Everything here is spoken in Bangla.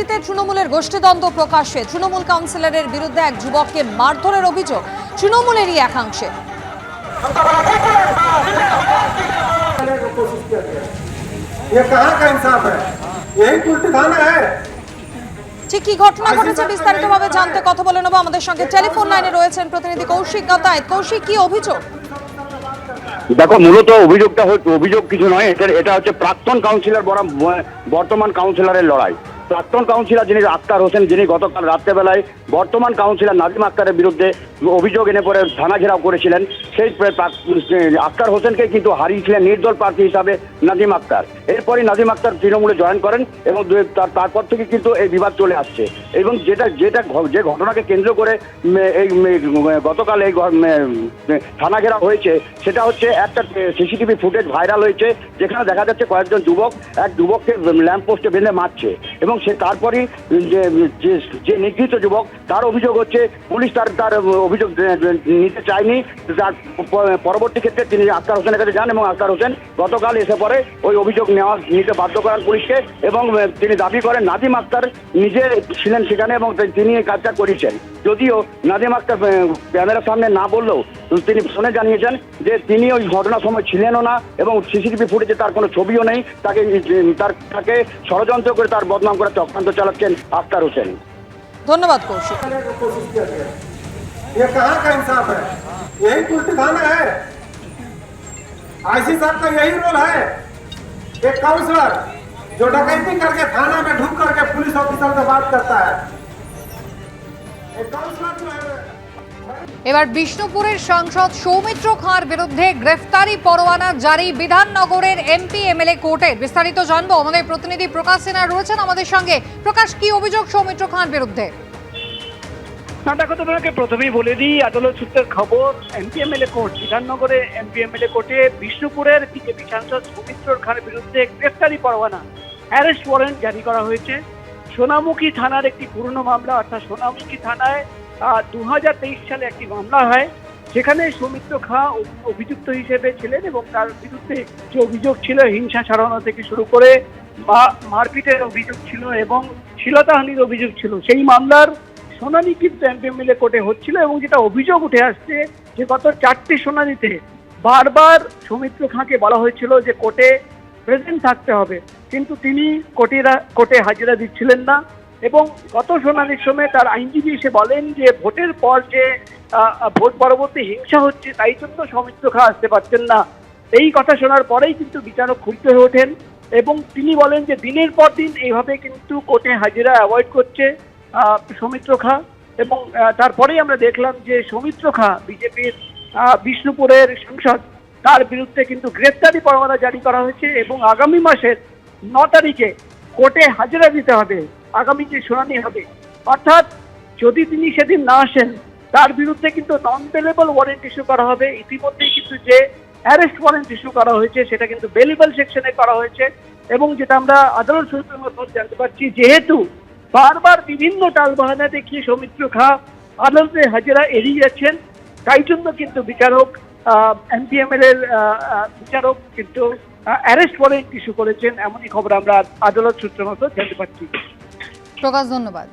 রাঙামাটিতে তৃণমূলের গোষ্ঠীদ্বন্দ্ব প্রকাশ্যে তৃণমূল কাউন্সিলরের বিরুদ্ধে এক যুবককে মারধরের অভিযোগ তৃণমূলেরই একাংশে। ঠিক কি ঘটনা ঘটেছে বিস্তারিতভাবে জানতে কথা বলে নেব আমাদের সঙ্গে। টেলিফোন লাইনে রয়েছেন প্রতিনিধি কৌশিক গতায় কৌশিক কি অভিযোগ? দেখো মূলত অভিযোগটা হচ্ছে অভিযোগ কিছু নয় এটা এটা হচ্ছে প্রাক্তন কাউন্সিলর বরা বর্তমান কাউন্সিলরের লড়াই। প্রাক্তন কাউন্সিলর যিনি আক্তার হোসেন, যিনি গতকাল রাত্রেবেলায় বর্তমান কাউন্সিলর নাজিম আক্তারের বিরুদ্ধে অভিযোগ এনে পরে থানা ঘেরাও করেছিলেন, সেই আক্তার হোসেনকে কিন্তু হারিয়েছিলেন নির্দল প্রার্থী হিসাবে নাজিম আক্তার। এরপরই নাজিম আক্তার তৃণমূলে জয়েন করেন এবং তার- তারপর থেকে কিন্তু এই বিবাদ চলে আসছে। এবং যেটা যেটা যে ঘটনাকে কেন্দ্র করে এই গতকাল এই থানা ঘেরাও হয়েছে, সেটা হচ্ছে একটা সিসিটিভি ফুটেজ ভাইরাল হয়েছে, যেখানে দেখা যাচ্ছে কয়েকজন যুবক, এক যুবককে ল্যাম্প পোস্টে বেঁধে মারছে এবং সে তারপরই যে নিগৃহীত যুবক, তার অভিযোগ হচ্ছে পুলিশ তার তার অভিযোগ নিতে চায়নি। তার পরবর্তী ক্ষেত্রে তিনি আক্তার হোসেনের কাছে যান এবং আক্তার হোসেন গতকাল এসে পরে ওই অভিযোগ নেওয়া, নিতে বাধ্য করান পুলিশকে এবং তিনি দাবি করেন নাদিম আক্তার নিজে ছিলেন সেখানে এবং তিনি এই কাজটা করেছেন। যদিও নাদিম আক্তার ক্যামেরার সামনে না বললেও তিনি ফোনে জানিয়েছেন যে তিনি ওই ঘটনার সময় ছিলেনও না এবং সিসিটিভি ফুটেজে তার কোনো ছবিও নেই। তাকে, তার, তাকে ষড়যন্ত্র করে তার বদনাম করে চক্রান্ত চালাচ্ছেন আক্তার হোসেন ধন্যবাদ কৌশিক करने की कोशिश किया गया ये कहाँ का इंसाफ है यही उल्टी थाना है आईसी साहब का यही रोल है एक काउंसलर जो डकैती करके थाना में ढूंढ करके पुलिस ऑफिसर से बात करता है एक काउंसलर जो है এবার বিষ্ণুপুরের সাংসদ সৌমিত্র খাঁর বিরুদ্ধে গ্রেফতারি পরোয়ানা জারি বিধাননগরের এমপি এমএলএ কোর্টের বিস্তারিত জানব আমাদের প্রতিনিধি প্রকাশ সিনহা রয়েছেন আমাদের সঙ্গে। প্রকাশ, কি অভিযোগ সৌমিত্র খাঁর বিরুদ্ধে? না, দেখো, তোমাকে প্রথমেই বলে দিই আদালত সূত্রের খবর এমপিএমএলএ কোর্ট, বিধাননগরে এমপিএমএলএ কোর্টে বিষ্ণুপুরের বিজেপি সাংসদ সৌমিত্র খানের বিরুদ্ধে গ্রেফতারি পরোয়ানা, অ্যারেস্ট ওয়ারেন্ট জারি করা হয়েছে। সোনামুখী থানার একটি পুরনো মামলা, অর্থাৎ সোনামুখী থানায় দু হাজার তেইশ সালে একটি মামলা হয়। সেখানে সৌমিত্র খাঁ অভিযুক্ত হিসেবে ছিলেন এবং তার বিরুদ্ধে যে অভিযোগ ছিল, হিংসা ছড়ানো থেকে শুরু করে মারপিটের অভিযোগ ছিল এবং শিলতাহানির অভিযোগ ছিল। সেই মামলার শুনানি কিন্তু এমপিএমএলএ কোর্টে হচ্ছিল এবং যেটা অভিযোগ উঠে আসছে যে গত চারটি শুনানিতে বারবার সৌমিত্র খাঁকে বলা হয়েছিল যে কোর্টে প্রেজেন্ট থাকতে হবে। কিন্তু তিনি কোর্টেরা কোর্টে হাজিরা দিচ্ছিলেন না। এবং গত শুনানির সময় তার আইনজীবী এসে বলেন যে ভোটের পর যে ভোট পরবর্তী হিংসা হচ্ছে, তাই জন্য সৌমিত্র খাঁ আসতে পারছেন না। এই কথা শোনার পরেই কিন্তু বিচারক ক্ষুব্ধ হয়ে ওঠেন এবং তিনি বলেন যে দিনের পর দিন এইভাবে কিন্তু কোর্টে হাজিরা অ্যাভয়েড করছে সৌমিত্র খাঁ এবং তারপরেই আমরা দেখলাম যে সৌমিত্র খাঁ বিজেপির বিষ্ণুপুরের সাংসদ, তার বিরুদ্ধে কিন্তু গ্রেফতারি পরোয়ানা জারি করা হয়েছে এবং আগামী মাসের ন তারিখে কোর্টে হাজিরা দিতে হবে। আগামী যে শুনানি হবে। অর্থাৎ যদি তিনি সেদিন না আসেন, তার বিরুদ্ধে কিন্তু নন বেলেবল ওয়ারেন্ট ইস্যু করা হবে। ইতিমধ্যেই কিন্তু যে অ্যারেস্ট ওয়ারেন্ট ইস্যু করা হয়েছে, সেটা কিন্তু বেলেবল সেকশনে করা হয়েছে এবং যেটা আমরা আদালত সূত্রের মাধ্যমে জানতে পারছি, যেহেতু বারবার বিভিন্ন টালবাহানা দেখিয়ে সৌমিত্র খা আদালতে হাজিরা এড়িয়ে যাচ্ছেন, তাই জন্য কিন্তু বিচারক এমপিএমএল এর বিচারক কিন্তু অ্যারেস্ট ওয়ারেন্ট ইস্যু করেছেন। এমনই খবর আমরা আদালত সূত্রের মতো জানতে পারছি। প্রকাশ ধন্যবাদ।